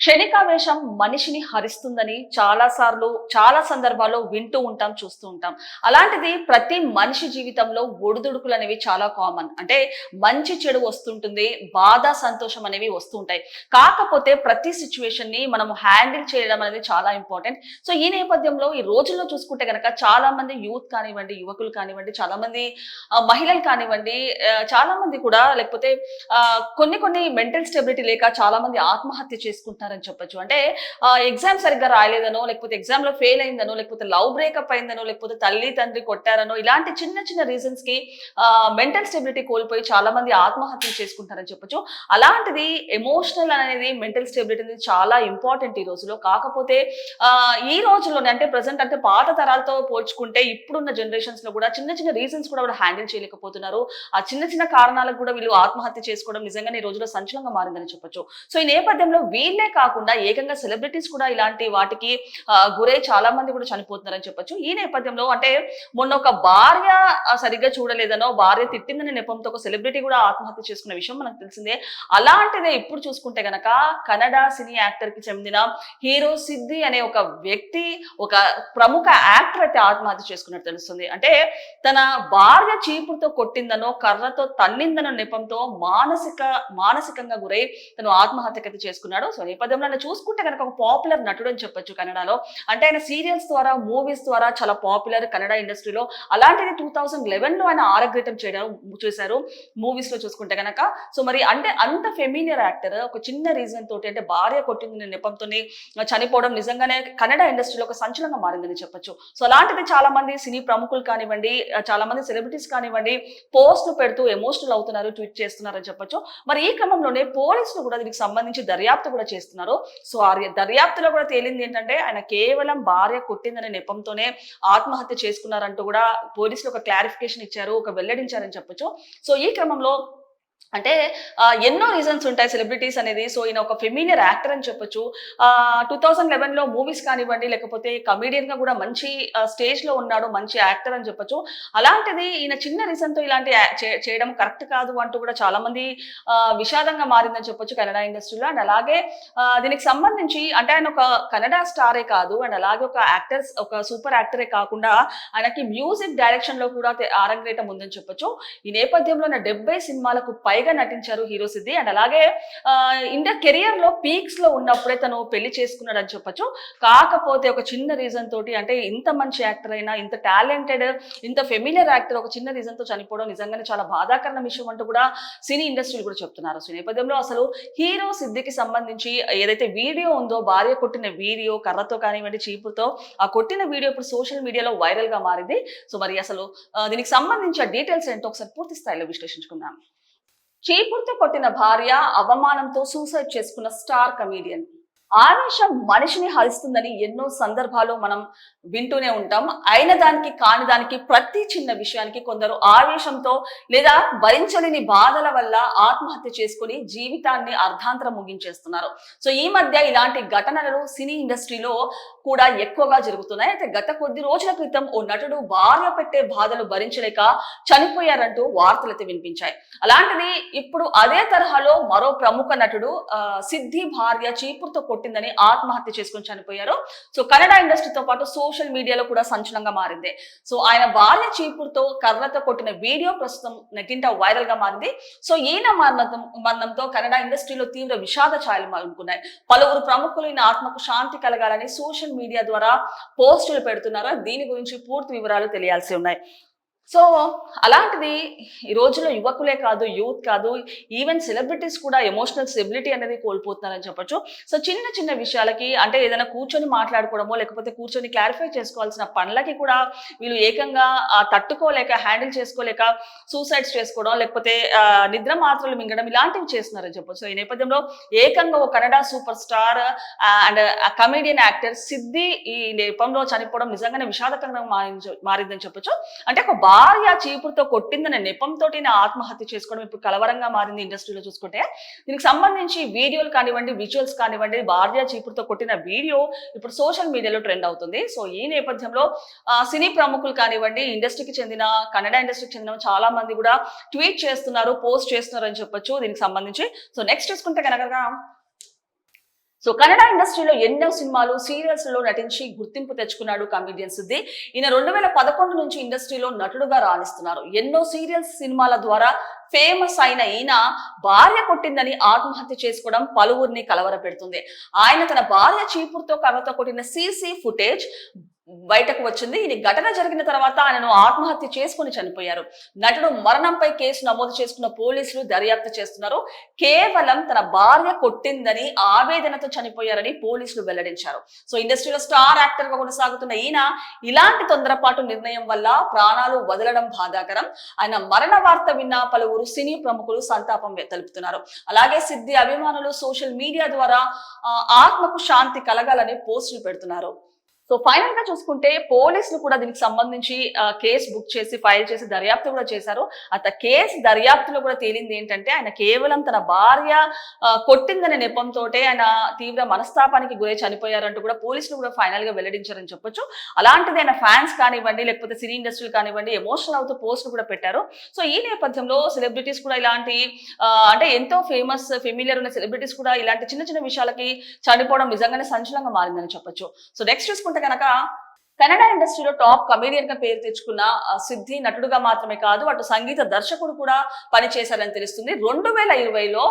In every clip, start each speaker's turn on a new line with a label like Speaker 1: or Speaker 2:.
Speaker 1: క్షణికావేశం మనిషిని హరిస్తుందని చాలా సార్లు చాలా సందర్భాల్లో వింటూ ఉంటాం చూస్తూ ఉంటాం. అలాంటిది ప్రతి మనిషి జీవితంలో ఒడిదుడుకులు అనేవి చాలా కామన్. అంటే మంచి చెడు వస్తుంటుంది బాధ సంతోషం అనేవి వస్తుంటాయి. కాకపోతే ప్రతి సిచ్యువేషన్ని మనం హ్యాండిల్ చేయడం అనేది చాలా ఇంపార్టెంట్. సో ఈ నేపథ్యంలో ఈ రోజుల్లో చూసుకుంటే కనుక చాలా మంది యూత్ కానివ్వండి యువకులు కానివ్వండి చాలా మంది మహిళలు కానివ్వండి చాలా మంది కూడా లేకపోతే కొన్ని కొన్ని మెంటల్ స్టెబిలిటీ లేక చాలా మంది ఆత్మహత్య చేస్తున్నారని చెప్పొచ్చు. అంటే ఎగ్జామ్ సరిగ్గా రాయలేదనో లేకపోతే ఎగ్జామ్లో ఫెయిల్ అయిందనో లేకపోతే లవ్ బ్రేకప్ అయిందనో లేకపోతే తల్లి తండ్రి కొట్టారనో ఇలాంటి చిన్న చిన్న రీజన్స్కి మెంటల్ స్టెబిలిటీ కోల్పోయి చాలా మంది ఆత్మహత్యలు చేసుకుంటారని చెప్పొచ్చు. అలాంటిది ఎమోషనల్ అనేది మెంటల్ స్టెబిలిటీ అనేది చాలా ఇంపార్టెంట్ ఈ రోజులో. కాకపోతే ఈ రోజుల్లోనే అంటే ప్రజెంట్ అంటే పాత తరాలతో పోల్చుకుంటే ఇప్పుడున్న జనరేషన్స్లో కూడా చిన్న చిన్న రీజన్స్ కూడా వాళ్ళు హ్యాండిల్ చేయలేకపోతున్నారు. ఆ చిన్న చిన్న కారణాలకు కూడా వీళ్ళు ఆత్మహత్య చేసుకోవడం నిజంగానే ఈ రోజులో సంచలనంగా మారిందని చెప్పొచ్చు. సో ఈ నేపథ్యంలో వీళ్ళే కాకుండా ఏకంగా సెలబ్రిటీస్ కూడా ఇలాంటి వాటికి గురై చాలా మంది కూడా చనిపోతున్నారని చెప్పొచ్చు. ఈ నేపథ్యంలో అంటే మొన్న ఒక భార్య సరిగ్గా చూడలేదనో భార్య తిట్టిందనే నెపంతో ఒక సెలబ్రిటీ కూడా ఆత్మహత్య చేసుకున్న విషయం మనకు తెలిసిందే. అలాంటిదే ఇప్పుడు చూసుకుంటే గనక కన్నడ సినీ యాక్టర్కి చెందిన హీరో సిద్ధి అనే ఒక వ్యక్తి ఒక ప్రముఖ యాక్టర్ అయితే ఆత్మహత్య చేసుకున్నట్టు తెలుస్తుంది. అంటే తన భార్య చీపుడుతో కొట్టిందనో కర్రతో తన్నిందనో నెపంతో మానసిక మానసికంగా గురై తను ఆత్మహత్యకైతే చేసుకున్నాడు. సో నేపథ్యంలో ఆయన చూసుకుంటే కనుక ఒక పాపులర్ నటుడు అని చెప్పొచ్చు కన్నడలో. అంటే ఆయన సీరియల్స్ ద్వారా మూవీస్ ద్వారా చాలా పాపులర్ కన్నడ ఇండస్ట్రీలో అలాంటిది టూ థౌసండ్ లెవెన్లో ఆయన ఆరగ్రేటం చేయడం చూశారు మూవీస్లో చూసుకుంటే కనుక సో మరి అంటే అంత ఫెమిలియర్ యాక్టర్ ఒక చిన్న రీజన్ తోటి అంటే భార్య కొట్టింది నెపంతోని చనిపోవడం నిజంగానే కన్నడ ఇండస్ట్రీలో ఒక సంచలనంగా మారిందని చెప్పొచ్చు. సో అలాంటిది చాలా మంది సినీ ప్రముఖులు కానివ్వండి చాలా మంది సెలబ్రిటీస్ కానివ్వండి పోస్ట్లు పెడుతూ ఎమోషనల్ అవుతున్నారు ట్వీట్ చేస్తున్నారని చెప్పొచ్చు. మరి ఈ క్రమంలోనే పోలీసులు కూడా దీనికి సంబంధించి దర్యాప్తు కూడా చేస్తున్నారు. సో ఆ దర్యాప్తులో కూడా తేలింది ఏంటంటే ఆయన కేవలం భార్య కొట్టిందనే నెపంతోనే ఆత్మహత్య చేసుకున్నారంటూ కూడా పోలీసులు ఒక క్లారిఫికేషన్ ఇచ్చారు ఒక వెల్లడించారని చెప్పొచ్చు. సో ఈ క్రమంలో అంటే ఎన్నో రీజన్స్ ఉంటాయి సెలబ్రిటీస్ అనేది. సో ఈయన ఒక ఫెమిలియర్ యాక్టర్ అని చెప్పొచ్చు. టూ థౌసండ్ లెవెన్లో మూవీస్ కానివ్వండి లేకపోతే కమీడియన్గా కూడా మంచి స్టేజ్లో ఉన్నాడు మంచి యాక్టర్ అని చెప్పొచ్చు. అలాంటిది ఈయన చిన్న రీజన్తో ఇలాంటి చేయడం కరెక్ట్ కాదు అంటూ కూడా చాలామంది విషాదంగా మారిందని చెప్పొచ్చు కన్నడ ఇండస్ట్రీలో. అండ్ అలాగే దీనికి సంబంధించి అంటే ఆయన ఒక కన్నడ స్టారే కాదు. అండ్ అలాగే ఒక యాక్టర్స్ ఒక సూపర్ యాక్టరే కాకుండా ఆయనకి మ్యూజిక్ డైరెక్షన్లో కూడా ఆరంగేటం ఉందని చెప్పొచ్చు. ఈ నేపథ్యంలో ఆయన డెబ్బై సినిమాలకు పైగా నటించారు హీరో సిద్ధి. అండ్ అలాగే ఇండియా కెరియర్లో పీక్స్లో ఉన్నప్పుడే తను పెళ్ళి చేసుకున్నాడు అని చెప్పొచ్చు. కాకపోతే ఒక చిన్న రీజన్ తోటి అంటే ఇంత మంచి యాక్టర్ అయినా ఇంత టాలెంటెడ్ ఇంత ఫెమిలియర్ యాక్టర్ ఒక చిన్న రీజన్తో చనిపోవడం నిజంగానే చాలా బాధాకరణ విషయం అంటూ కూడా సినీ ఇండస్ట్రీలు కూడా చెప్తున్నారు. సో నేపథ్యంలో అసలు హీరో సిద్ధికి సంబంధించి ఏదైతే వీడియో ఉందో భార్య కొట్టిన వీడియో కర్రతో కానివ్వండి చీపుతో ఆ కొట్టిన వీడియో ఇప్పుడు సోషల్ మీడియాలో వైరల్గా మారింది. సో మరి అసలు దీనికి సంబంధించిన డీటెయిల్స్ ఏంటో ఒకసారి పూర్తి స్థాయిలో విశ్లేషించుకుందాం. చీపురుతో కొట్టిన భార్య అవమానంతో సూసైడ్ చేసుకున్న స్టార్ కమీడియన్. ఆవేశం మనిషిని హరిస్తుందని ఎన్నో సందర్భాల్లో మనం వింటూనే ఉంటాం. అయిన దానికి కాని దానికి ప్రతి చిన్న విషయానికి కొందరు ఆవేశంతో లేదా భరించలేని బాధల వల్ల ఆత్మహత్య చేసుకుని జీవితాన్ని అర్ధాంతరం ముగించేస్తున్నారు. సో ఈ మధ్య ఇలాంటి ఘటనలు సినీ ఇండస్ట్రీలో కూడా ఎక్కువగా జరుగుతున్నాయి. అయితే గత కొద్ది రోజుల క్రితం ఓ నటుడు భార్య పెట్టే బాధలు భరించలేక చనిపోయారంటూ వార్తలు అయితే వినిపించాయి. అలాంటిది ఇప్పుడు అదే తరహాలో మరో ప్రముఖ నటుడు సిద్ధి భార్య చీపురుతో కొట్టిందని ఆత్మహత్య చేసుకుని చనిపోయారు. సో కన్నడ ఇండస్ట్రీతో పాటు సోషల్ మీడియాలో కూడా సంచలనంగా మారింది. సో ఆయన భార్య చీపురుతో కర్రతో కొట్టిన వీడియో ప్రస్తుతం నెట్టింట వైరల్గా మారింది. సో ఈయన మరణం మరణంతో కన్నడ ఇండస్ట్రీలో తీవ్ర విషాద ఛాయలు మలుముకున్నాయి పలువురు ప్రముఖులు ఈయన ఆత్మకు శాంతి కలగాలని సోషల్ మీడియా ద్వారా పోస్టులు పెడుతున్నారు. దీని గురించి పూర్తి వివరాలు తెలియాల్సి ఉన్నాయి. సో అలాంటిది ఈ రోజుల్లో యువకులే కాదు యూత్ కాదు ఈవెన్ సెలబ్రిటీస్ కూడా ఎమోషనల్ స్టెబిలిటీ అనేది కోల్పోతున్నారని చెప్పొచ్చు. సో చిన్న చిన్న విషయాలకి అంటే ఏదైనా కూర్చొని మాట్లాడుకోవడమో లేకపోతే కూర్చొని క్లారిఫై చేసుకోవాల్సిన పనులకి కూడా వీళ్ళు ఏకంగా తట్టుకోలేక హ్యాండిల్ చేసుకోలేక సూసైడ్స్ చేసుకోవడం లేకపోతే నిద్ర మాత్రలు మింగడం ఇలాంటివి చేస్తున్నారని చెప్పొచ్చు. ఈ నేపథ్యంలో ఏకంగా ఓ Kannada super star and comedian actor Siddhi ఈ నేపంలో చనిపోవడం నిజంగానే విషాదకరంగా మారింది- మారిందని చెప్పొచ్చు. అంటే ఒక భార్య చీపురుతో కొట్టిందనే నెపంతో ఆత్మహత్య చేసుకోవడం ఇప్పుడు కలవరంగా మారింది ఇండస్ట్రీలో చూసుకుంటే. దీనికి సంబంధించి వీడియోలు కానివ్వండి విజువల్స్ కానివ్వండి భార్య చీపురుతో కొట్టిన వీడియో ఇప్పుడు సోషల్ మీడియాలో ట్రెండ్ అవుతుంది. సో ఈ నేపథ్యంలో సినీ ప్రముఖులు కానివ్వండి ఇండస్ట్రీకి చెందిన కన్నడ ఇండస్ట్రీకి చెందిన చాలా మంది కూడా ట్వీట్ చేస్తున్నారు పోస్ట్ చేస్తున్నారు అని చెప్పొచ్చు దీనికి సంబంధించి. సో నెక్స్ట్ చూసుకుంటే కనుక సో కన్నడ ఇండస్ట్రీలో ఎన్నో సినిమాలు సీరియల్స్లో నటించి గుర్తింపు తెచ్చుకున్నాడు కమీడియన్ సిద్ధి ఈయన రెండు వేల పదకొండు నుంచి ఇండస్ట్రీలో నటుడుగా రాణిస్తున్నారు. ఎన్నో సీరియల్స్ సినిమాల ద్వారా ఫేమస్ అయిన ఈయన భార్య కొట్టిందని ఆత్మహత్య చేసుకోవడం పలువురిని కలవరపెడుతుంది. ఆయన తన భార్య చీపురుతో కర్రతో కొట్టిన సీసీ ఫుటేజ్ బయటకు వచ్చింది. ఇది ఘటన జరిగిన తర్వాత ఆయనను ఆత్మహత్య చేసుకుని చనిపోయారు. నటుడు మరణంపై కేసు నమోదు చేసుకున్న పోలీసులు దర్యాప్తు చేస్తున్నారు. కేవలం తన భార్య కొట్టిందని ఆవేదనతో చనిపోయారని పోలీసులు వెల్లడించారు. సో ఇండస్ట్రీలో స్టార్ యాక్టర్గా కొనసాగుతున్న ఈయన ఇలాంటి తొందరపాటు నిర్ణయం వల్ల ప్రాణాలు వదలడం బాధాకరం. ఆయన మరణ వార్త విన్న పలువురు సినీ ప్రముఖులు సంతాపం తెలుపుతున్నారు. అలాగే సిద్ధి అభిమానులు సోషల్ మీడియా ద్వారా ఆ, ఆత్మకు శాంతి కలగాలని పోస్టులు పెడుతున్నారు. సో ఫైనల్గా చూసుకుంటే పోలీసులు కూడా దీనికి సంబంధించి కేసు బుక్ చేసి ఫైల్ చేసి దర్యాప్తు కూడా చేశారు. అత కేసు దర్యాప్తులో కూడా తేలింది ఏంటంటే ఆయన కేవలం తన భార్య కొట్టిందనే నెపంతో ఆయన తీవ్ర మనస్తాపానికి గురై చనిపోయారంటూ కూడా పోలీసులు కూడా ఫైనల్గా వెల్లడించారని చెప్పొచ్చు. అలాంటిది ఆయన ఫ్యాన్స్ కానివ్వండి లేకపోతే సినీ ఇండస్ట్రీ కానివ్వండి ఎమోషనల్ అవుతూ పోస్టులు కూడా పెట్టారు. సో ఈ నేపథ్యంలో సెలబ్రిటీస్ కూడా ఇలాంటి అంటే ఎంతో ఫేమస్ ఫెమిలియర్ ఉన్న సెలబ్రిటీస్ కూడా ఇలాంటి చిన్న చిన్న విషయాలకి చనిపోవడం నిజంగానే సంచలనంగా మారిందని చెప్పొచ్చు. సో నెక్స్ట్ చూసుకుంటే కనుక కన్నడ ఇండస్ట్రీలో టాప్ కమేడియన్గా పేరు తెచ్చుకున్న సిద్ధి నటుడుగా మాత్రమే కాదు అటు సంగీత దర్శకుడు కూడా పనిచేశారని తెలుస్తుంది. రెండు వేల ఇరవైలో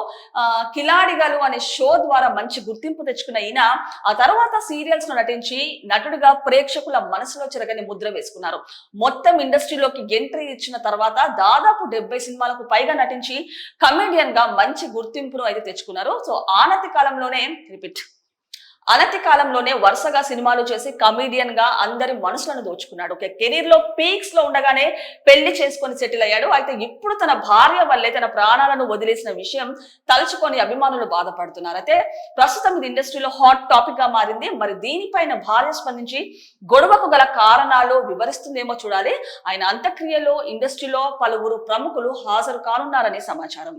Speaker 1: కిలాడిగలు అనే షో ద్వారా మంచి గుర్తింపు తెచ్చుకున్న ఈయన ఆ తర్వాత సీరియల్స్లో నటించి నటుడిగా ప్రేక్షకుల మనసులో చెరగని ముద్ర వేసుకున్నారు. మొత్తం ఇండస్ట్రీలోకి ఎంట్రీ ఇచ్చిన తర్వాత దాదాపు డెబ్బై సినిమాలకు పైగా నటించి కమేడియన్గా మంచి గుర్తింపును అయితే తెచ్చుకున్నారు. సో ఆనతి కాలంలోనే రిపీట్. అనతి కాలంలోనే వరుసగా సినిమాలు చేసి కమీడియన్గా అందరి మనసులను దోచుకున్నాడు. ఓకే కెరీర్లో పీక్స్లో ఉండగానే పెళ్ళి చేసుకొని సెటిల్ అయ్యాడు. అయితే ఇప్పుడు తన భార్య వల్లే తన ప్రాణాలను వదిలేసిన విషయం తలుచుకొని అభిమానులు బాధపడుతున్నారు. అయితే ప్రస్తుతం ఇది ఇండస్ట్రీలో హాట్ టాపిక్గా మారింది. మరి దీనిపైన భార్య స్పందించి గొడవకు గల కారణాలు వివరిస్తుందేమో చూడాలి. ఆయన అంత్యక్రియలో ఇండస్ట్రీలో పలువురు ప్రముఖులు హాజరు కానున్నారని సమాచారం.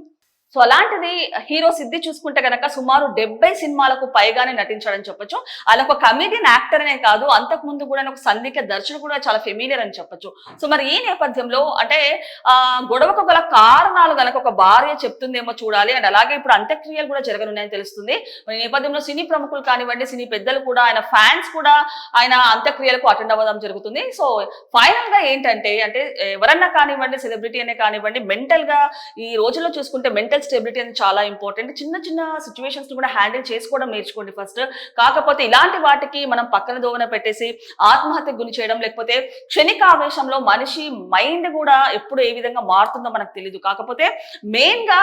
Speaker 1: సో అలాంటిది హీరో సిద్ధి చూసుకుంటే కనుక సుమారు డెబ్బై సినిమాలకు పైగానే నటించాడని చెప్పొచ్చు. అలా ఒక కమేడియన్ యాక్టర్ అనే కాదు అంతకు ముందు కూడా ఒక సంధిక దర్శకుడు కూడా చాలా ఫెమిలియర్ అని చెప్పొచ్చు. సో మరి ఈ నేపథ్యంలో అంటే ఆ గొడవకు గల కారణాలు గనక ఒక భార్య చెప్తుందేమో చూడాలి. అండ్ అలాగే ఇప్పుడు అంత్యక్రియలు కూడా జరగనున్నాయని తెలుస్తుంది. మరి ఈ నేపథ్యంలో సినీ ప్రముఖులు కానివ్వండి సినీ పెద్దలు కూడా ఆయన ఫ్యాన్స్ కూడా ఆయన అంత్యక్రియలకు అటెండ్ అవ్వడం జరుగుతుంది. సో ఫైనల్గా ఏంటంటే అంటే ఎవరన్నా కానివ్వండి సెలబ్రిటీ అనే కానివ్వండి మెంటల్గా ఈ రోజుల్లో చూసుకుంటే మెంటల్ స్టెబిలిటీ అనేది చాలా ఇంపార్టెంట్ చిన్న చిన్న సిచ్యువేషన్స్ కూడా హ్యాండిల్ చేసుకోవడం నేర్చుకోండి ఫస్ట్ కాకపోతే ఇలాంటి వాటికి మనం పక్కన దోవన పెట్టేసి ఆత్మహత్యకు గురి చేయడం లేకపోతే క్షణిక ఆవేశంలో మనిషి మైండ్ కూడా ఎప్పుడు ఏ విధంగా మారుతుందో మనకు తెలియదు కాకపోతే మెయిన్గా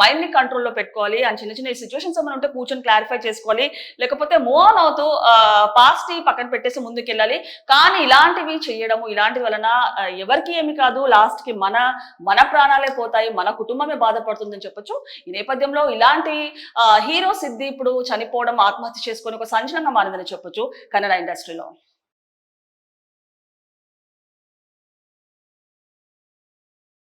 Speaker 1: మైండ్ని కంట్రోల్లో పెట్టుకోవాలి. అండ్ చిన్న చిన్న సిచ్యువేషన్స్ మనం ఉంటే కూర్చొని క్లారిఫై చేసుకోవాలి. లేకపోతే మూవ్ ఆన్ అవుతూ పాస్ట్ పక్కన పెట్టేసి ముందుకెళ్ళాలి. కానీ ఇలాంటివి చేయడము ఇలాంటి వలన ఎవరికి ఏమి కాదు. లాస్ట్కి మన మన ప్రాణాలే పోతాయి. మన కుటుంబమే బాధపడుతుంది. అవుతుందని చెప్పొచ్చు. ఈ నేపథ్యంలో ఇలాంటి హీరో సిద్ధి ఇప్పుడు చనిపోవడం ఆత్మహత్య చేసుకొని ఒక సంచలనంగా మారిందని చెప్పొచ్చు కన్నడ ఇండస్ట్రీలో.